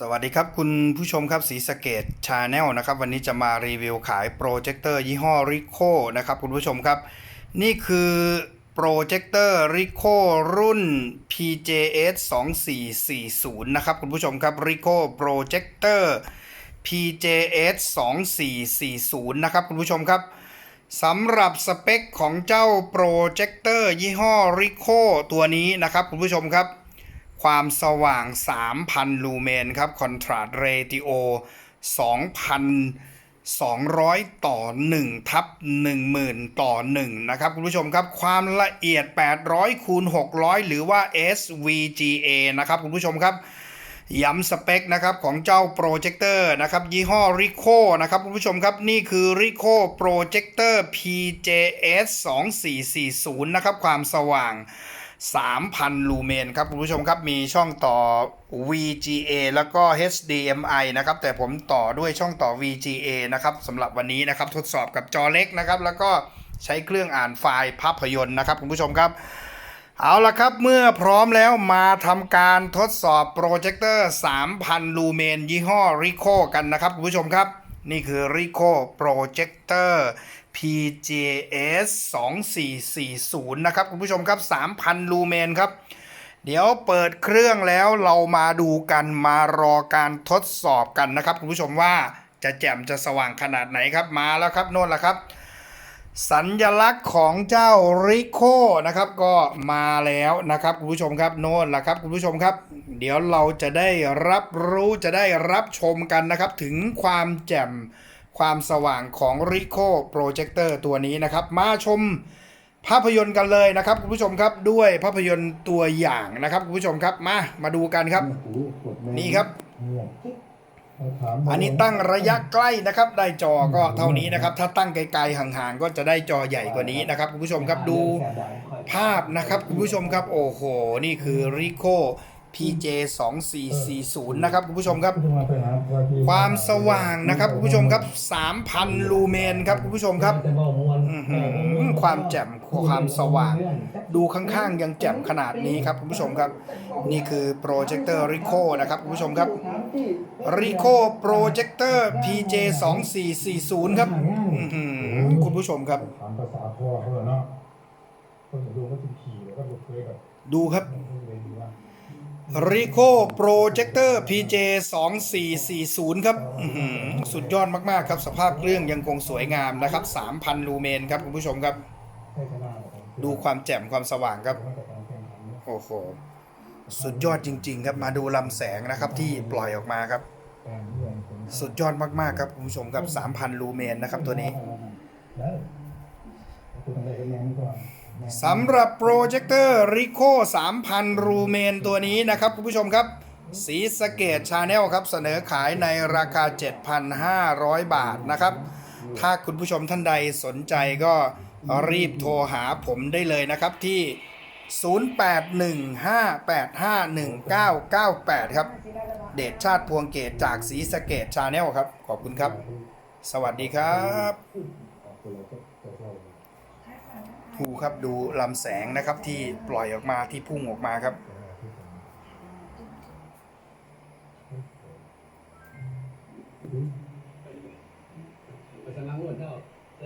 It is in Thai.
สวัสดีครับคุณผู้ชมครับสีสเกตชาแนลนะครับวันนี้จะมารีวิวขายโปรเจคเตอร์ยี่ห้อริโคนะครับคุณผู้ชมครับ นี่คือโปรเจคเตอร์ริโครุ่น PJS 2440นะครับคุณผู้ชมครับริโคโปรเจคเตอร์ PJS 2440นะครับคุณผู้ชมครับสำหรับสเปคของเจ้าโปรเจคเตอร์ยี่ห้อริโคตัวนี้นะครับคุณผู้ชมครับ ความสว่าง 3,000 ลูเมนครับคอนทราสต์เรติโอ2,200 ต่อ 1 ทับ 10,000 ต่อ 1 นะครับ คุณผู้ชมครับ ความละเอียด 800 คูณ 600 หรือว่า SVGA นะครับ คุณผู้ชมครับย้ำสเปคนะครับของเจ้าโปรเจคเตอร์นะครับยี่ห้อ r i c o นะครับคุณผู้ชมครับ นี่คือ r i c o Projector PJS 2440 นะครับ ความสว่าง 3,000 ลูเมนครับคุณผู้ชมครับมีช่องต่อ VGA แล้วก็ HDMI นะครับแต่ผมต่อด้วยช่องต่อ VGA นะครับสำหรับวันนี้นะครับทดสอบกับจอเล็กนะครับแล้วก็ใช้เครื่องอ่านไฟล์ภาพยนตร์นะครับคุณผู้ชมครับเอาละครับเมื่อพร้อมแล้วมาทำการทดสอบโปรเจคเตอร์ 3,000 ลูเมน ยี่ห้อ Ricoh กันนะครับคุณผู้ชมครับ นี่คือ Rico Projector PJS 2440 นะครับ คุณผู้ชมครับ 3,000 ลูเมนครับ เดี๋ยวเปิดเครื่องแล้วเรามาดูกันมารอการทดสอบกันนะครับ คุณผู้ชมว่าจะแจ่มจะสว่างขนาดไหนครับมาแล้วครับโน่นละครับ สัญลักษณ์ของเจ้าริโคนะครับก็มาแล้วนะครับคุณผู้ชมครับโน่นละครับคุณผู้ชมครับ เดี๋ยวเราจะได้รับรู้จะได้รับชมกันนะครับ ถึงความแจ่มความสว่างของริโคโปรเจคเตอร์ตัวนี้นะครับ มาชมภาพยนตร์กันเลยนะครับคุณผู้ชมครับด้วยภาพยนตร์ตัวอย่างนะครับคุณผู้ชมครับมามาดูกันครับนี่ครับ อันนี้ตั้งระยะใกล้นะครับ ได้จอก็เท่านี้นะครับ ถ้าตั้งไกลๆห่างๆก็จะได้จอใหญ่กว่านี้นะครับคุณผู้ชมครับดูภาพนะครับคุณผู้ชมครับโอ้โหนี่คือ Ricoh PJ 2440นะครับคุณผู้ชมครับ ความสว่างนะครับคุณผู้ชมครับ 3,000 ลูเมนครับคุณผู้ชมครับอื้อหือความแจ่มความสว่าง ดูข้างๆ ยังแจ่มขนาดนี้ครับคุณผู้ชมครับ นี่คือโปรเจคเตอร์ Ricoh นะครับคุณผู้ชมครับ Ricoh Projector PJ 2440 ครับอื้อหือคุณผู้ชมครับถามภาษาพ่อเขาเนาะคนดูก็จะขี่แล้วก็ลุกเลยกับดูครับเลยดีว่า Ricoh Projector PJ 2440 ครับอื้อหือสุดยอดมาก ๆ ครับ สภาพเครื่องยังคงสวยงามนะครับ 3,000 ลูเมนครับ คุณผู้ชมครับให้ชนะดูความแจ่มความสว่างครับมาตรการแข่งขันเนี่ยโอ้โห สุดยอดจริง ๆ ครับมาดูลำแสงนะครับที่ปล่อยออกมาครับ สุดยอดมากๆครับคุณผู้ชมครับ 3,000 ลูเมนนะครับตัวนี้สำหรับโปรเจคเตอร์ Rico 3,000 รูเมนตัวนี้นะครับคุณผู้ชมครับ สีสเกตชาแนลครับเสนอขายในราคา 7,500 บาทนะครับ ถ้าคุณผู้ชมท่านใดสนใจก็รีบโทรหาผมได้เลยนะครับที่ 0815851998 ครับ เดชชาติพวงเกตจากสีสเกตชาแนลครับ ขอบคุณครับ สวัสดีครับดูครับดูลำแสงนะครับที่ปล่อยออกมาที่พุ่งออกมาครับ